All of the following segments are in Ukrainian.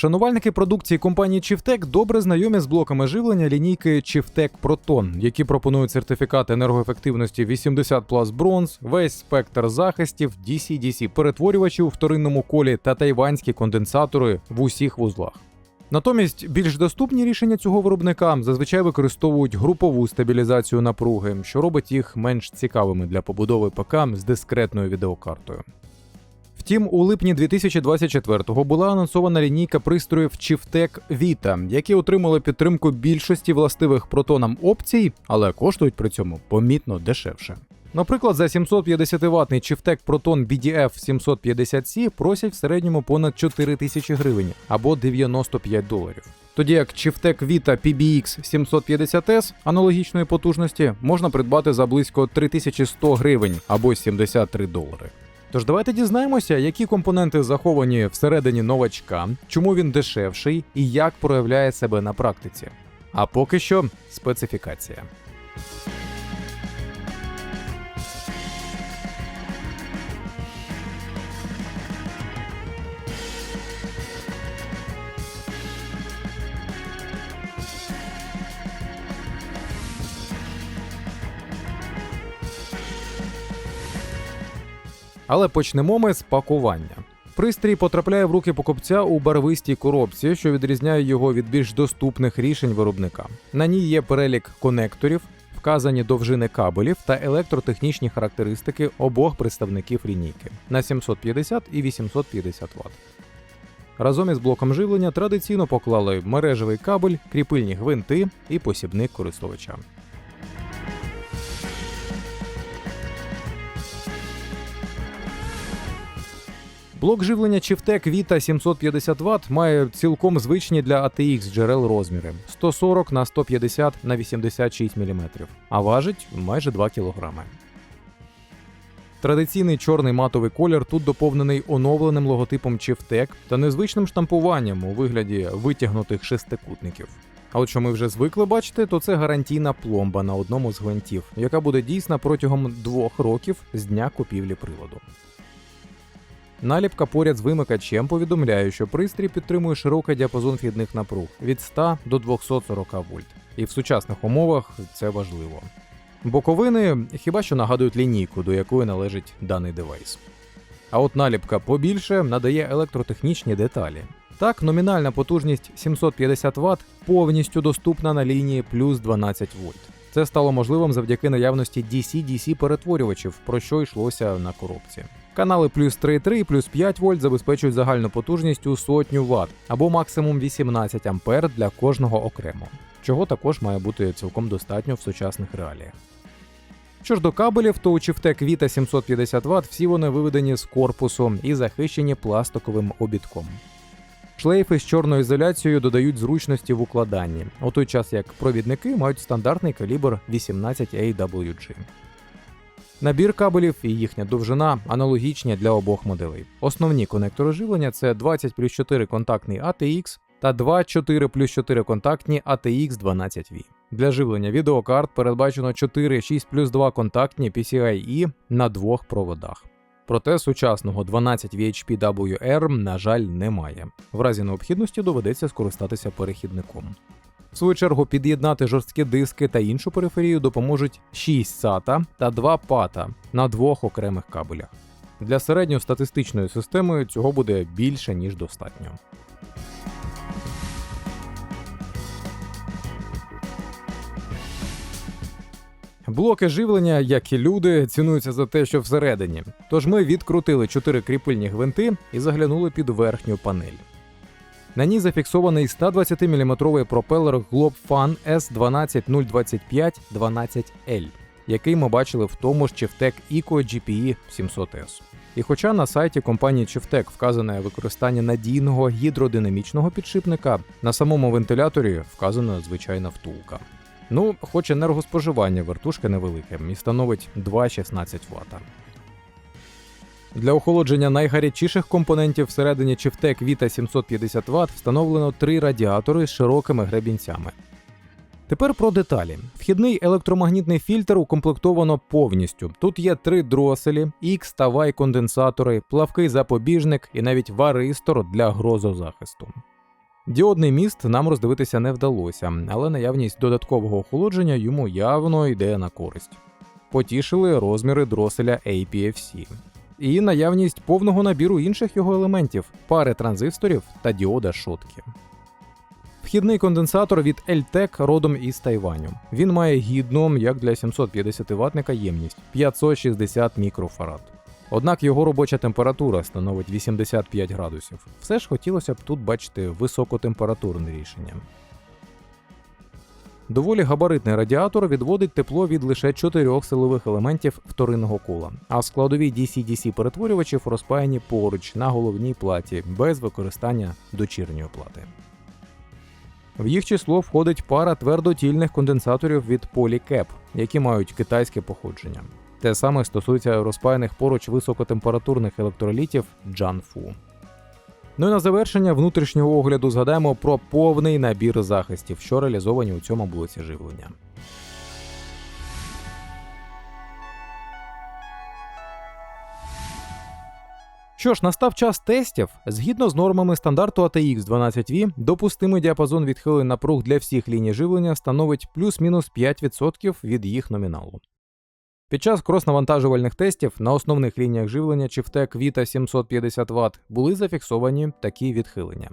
Шанувальники продукції компанії Chivtec добре знайомі з блоками живлення лінійки Chivtec Proton, які пропонують сертифікат енергоефективності 80 Bronze, весь спектр захистів, DC-DC перетворювачів у вторинному колі та тайванські конденсатори в усіх вузлах. Натомість більш доступні рішення цього виробника зазвичай використовують групову стабілізацію напруги, що робить їх менш цікавими для побудови ПК з дискретною відеокартою. Втім, у липні 2024-го була анонсована лінійка пристроїв Chivtec Vita, які отримали підтримку більшості властивих протонам опцій, але коштують при цьому помітно дешевше. Наприклад, за 750 ватний Chivtec Proton BDF 750C просять в середньому понад 4 тисячі гривень або 95 доларів. Тоді як Chivtec Vita PBX 750S аналогічної потужності можна придбати за близько 3100 гривень або 73 долари. Тож давайте дізнаємося, які компоненти заховані всередині новачка, чому він дешевший і як проявляє себе на практиці. А поки що специфікація. Але почнемо ми з пакування. Пристрій потрапляє в руки покупця у барвистій коробці, що відрізняє його від більш доступних рішень виробника. На ній є перелік конекторів, вказані довжини кабелів та електротехнічні характеристики обох представників лінійки на 750 і 850 Вт. Разом із блоком живлення традиційно поклали мережевий кабель, кріпильні гвинти і посібник користувача. Блок живлення Chivtec Vita 750 Вт має цілком звичні для ATX джерел розміри 140 на 150 на 86 мм, а важить майже 2 кг. Традиційний чорний матовий колір тут доповнений оновленим логотипом Chivtec та незвичним штампуванням у вигляді витягнутих шестикутників. А от що ми вже звикли бачити, то це гарантійна пломба на одному з гвинтів, яка буде дійсна протягом двох років з дня купівлі приладу. Наліпка поряд з вимикачем повідомляє, що пристрій підтримує широкий діапазон вхідних напруг від 100 до 240 вольт. І в сучасних умовах це важливо. Боковини хіба що нагадують лінійку, до якої належить даний девайс. А от наліпка побільше надає електротехнічні деталі. Так, номінальна потужність 750 Вт повністю доступна на лінії плюс 12 вольт. Це стало можливим завдяки наявності DC-DC перетворювачів, про що йшлося на коробці. Канали плюс 3,3 і плюс 5 вольт забезпечують загальну потужність у сотню Вт або максимум 18 А для кожного окремо, чого також має бути цілком достатньо в сучасних реаліях. Що ж до кабелів, то у Chivtec Vita 750 Вт всі вони виведені з корпусу і захищені пластиковим обідком. Шлейфи з чорною ізоляцією додають зручності в укладанні, у той час як провідники мають стандартний калібр 18 AWG. Набір кабелів і їхня довжина аналогічні для обох моделей. Основні конектори живлення це 20 плюс 4 контактний ATX та 2 4 плюс 4 контактні ATX 12V. Для живлення відеокарт передбачено 4 6 плюс 2 контактні PCIe на двох проводах. Проте сучасного 12 VHP WR, на жаль, немає. В разі необхідності доведеться скористатися перехідником. В свою чергу під'єднати жорсткі диски та іншу периферію допоможуть 6 SATA та 2 PATA на двох окремих кабелях. Для середньостатистичної системи цього буде більше ніж достатньо. Блоки живлення, як і люди, цінуються за те, що всередині. Тож ми відкрутили 4 кріпильні гвинти і заглянули під верхню панель. На ній зафіксований 120-мм пропелер Globfan S12025-12L, який ми бачили в тому ж Chivtec Eco GPE 700S. І хоча на сайті компанії Chivtec вказане використання надійного гідродинамічного підшипника, на самому вентиляторі вказана звичайна втулка. Ну, хоч енергоспоживання вертушки невелике і становить 2,16 Вт. Для охолодження найгарячіших компонентів всередині Chivtec Vita 750 Вт встановлено три радіатори з широкими гребінцями. Тепер про деталі. Вхідний електромагнітний фільтр укомплектовано повністю. Тут є три дроселі, X та Y конденсатори, плавкий запобіжник і навіть варистор для грозозахисту. Діодний міст нам роздивитися не вдалося, але наявність додаткового охолодження йому явно йде на користь. Потішили розміри дроселя APFC і наявність повного набіру інших його елементів, пари транзисторів та діода шотки. Вхідний конденсатор від LTEC родом із Тайваню. Він має гідну, як для 750 ватника ємність 560 мікрофарад. Однак його робоча температура становить 85 градусів. Все ж хотілося б тут бачити високотемпературне рішення. Доволі габаритний радіатор відводить тепло від лише чотирьох силових елементів вторинного кола, а складові DC-DC перетворювачів розпаяні поруч на головній платі без використання дочірньої плати. В їх число входить пара твердотільних конденсаторів від Polycap, які мають китайське походження. Те саме стосується розпаяних поруч високотемпературних електролітів Janfu. Ну і на завершення внутрішнього огляду згадаємо про повний набір захистів, що реалізовані у цьому блоці живлення. Що ж, настав час тестів. Згідно з нормами стандарту ATX 12V, допустимий діапазон відхилень напруг для всіх ліній живлення становить плюс-мінус 5% від їх номіналу. Під час крос-навантажувальних тестів на основних лініях живлення Чифтек Vita 750 Вт були зафіксовані такі відхилення.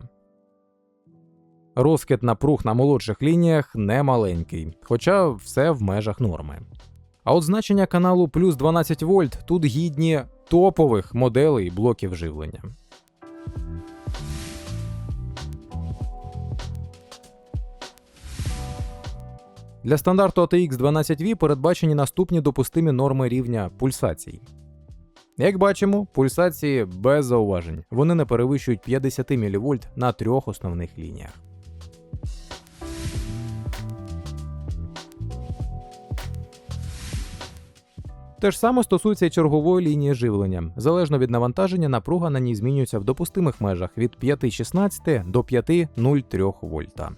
Розкид напруг на молодших лініях не маленький, хоча все в межах норми. А от значення каналу плюс 12 вольт тут гідні топових моделей блоків живлення. Для стандарту ATX 12V передбачені наступні допустимі норми рівня пульсацій. Як бачимо, пульсації без зауважень. Вони не перевищують 50 мВ на трьох основних лініях. Те ж саме стосується і чергової лінії живлення. Залежно від навантаження, напруга на ній змінюється в допустимих межах від 5,16 до 5,03 вольта.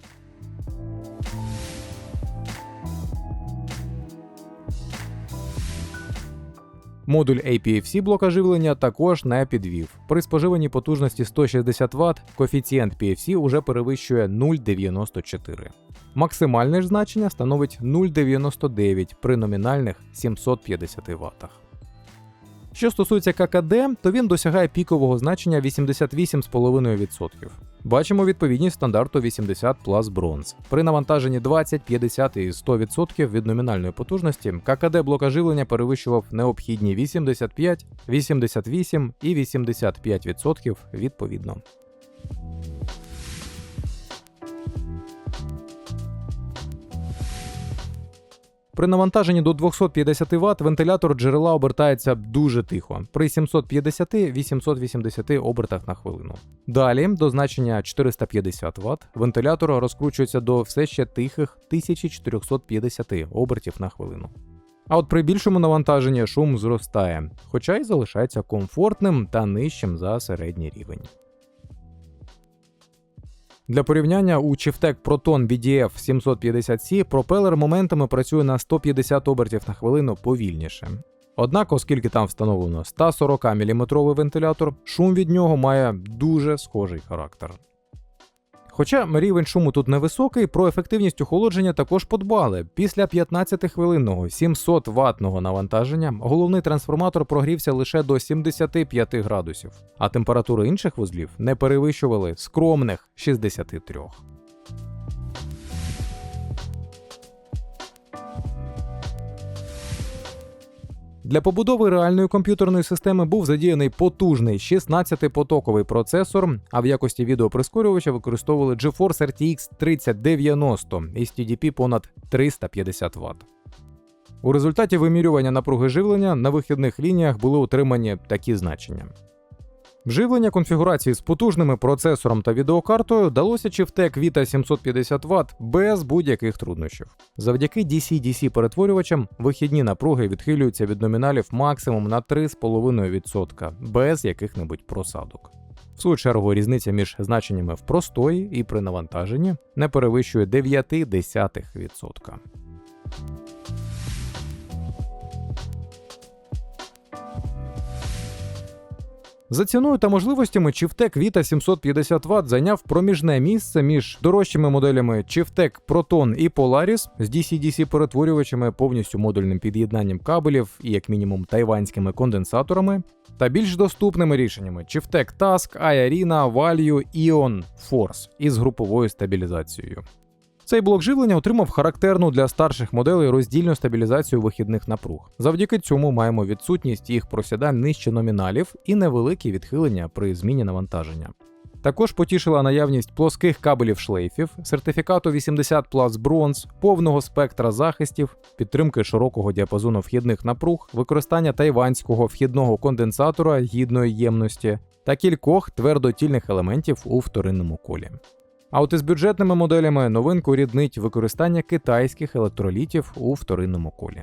Модуль APFC блока живлення також не підвів. При споживанні потужності 160 Вт коефіцієнт PFC уже перевищує 0,94. Максимальне ж значення становить 0,99 при номінальних 750 Вт. Що стосується ККД, то він досягає пікового значення 88,5%. Бачимо відповідність стандарту 80 плюс бронз. При навантаженні 20, 50 і 100% від номінальної потужності ККД блока живлення перевищував необхідні 85, 88 і 85% відповідно. При навантаженні до 250 Вт вентилятор джерела обертається дуже тихо, при 750-880 обертах на хвилину. Далі, до значення 450 Вт, вентилятор розкручується до все ще тихих 1450 обертів на хвилину. А от при більшому навантаженні шум зростає, хоча й залишається комфортним та нижчим за середній рівень. Для порівняння у Chieftec Proton BDF 750C пропелер моментами працює на 150 обертів на хвилину повільніше. Однак, оскільки там встановлено 140 мм вентилятор, шум від нього має дуже схожий характер. Хоча рівень шуму тут невисокий, про ефективність охолодження також подбали. Після 15-хвилинного 700 ватного навантаження головний трансформатор прогрівся лише до 75 градусів, а температури інших вузлів не перевищували скромних 63. Для побудови реальної комп'ютерної системи був задіяний потужний 16-потоковий процесор, а в якості відеоприскорювача використовували GeForce RTX 3090 із TDP понад 350 Вт. У результаті вимірювання напруги живлення на вихідних лініях були отримані такі значення. Вживлення конфігурації з потужними процесором та відеокартою далося Chivtec Vita 750 Вт без будь-яких труднощів. Завдяки DC-DC перетворювачам вихідні напруги відхилюються від номіналів максимум на 3,5% без яких-небудь просадок. В свою чергу різниця між значеннями в простої і при навантаженні не перевищує 0,9%. За ціною та можливостями Chivtec Vita 750 Вт зайняв проміжне місце між дорожчими моделями Chivtec Proton і Polaris з DC-DC перетворювачами, повністю модульним під'єднанням кабелів і як мінімум тайванськими конденсаторами, та більш доступними рішеннями Chivtec Task, iArena, Value, Ion, Force із груповою стабілізацією. Цей блок живлення отримав характерну для старших моделей роздільну стабілізацію вихідних напруг. Завдяки цьому маємо відсутність їх просідань нижче номіналів і невеликі відхилення при зміні навантаження. Також потішила наявність плоских кабелів шлейфів, сертифікату 80 Plus Bronze, повного спектра захистів, підтримки широкого діапазону вхідних напруг, використання тайванського вхідного конденсатора гідної ємності та кількох твердотільних елементів у вторинному колі. А от із бюджетними моделями новинку ріднить використання китайських електролітів у вторинному колі.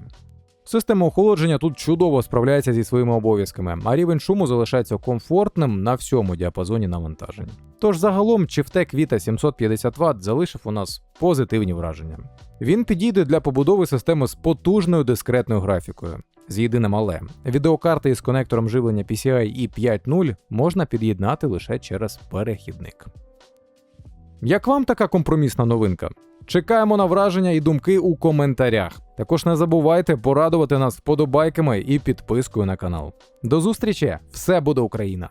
Система охолодження тут чудово справляється зі своїми обов'язками, а рівень шуму залишається комфортним на всьому діапазоні навантажень. Тож загалом Chivtec Vita 750 Вт залишив у нас позитивні враження. Він підійде для побудови системи з потужною дискретною графікою. З єдиним але відеокарти із конектором живлення PCI E5.0 можна під'єднати лише через перехідник. Як вам така компромісна новинка? Чекаємо на враження і думки у коментарях. Також не забувайте порадувати нас вподобайками і підпискою на канал. До зустрічі! Все буде Україна!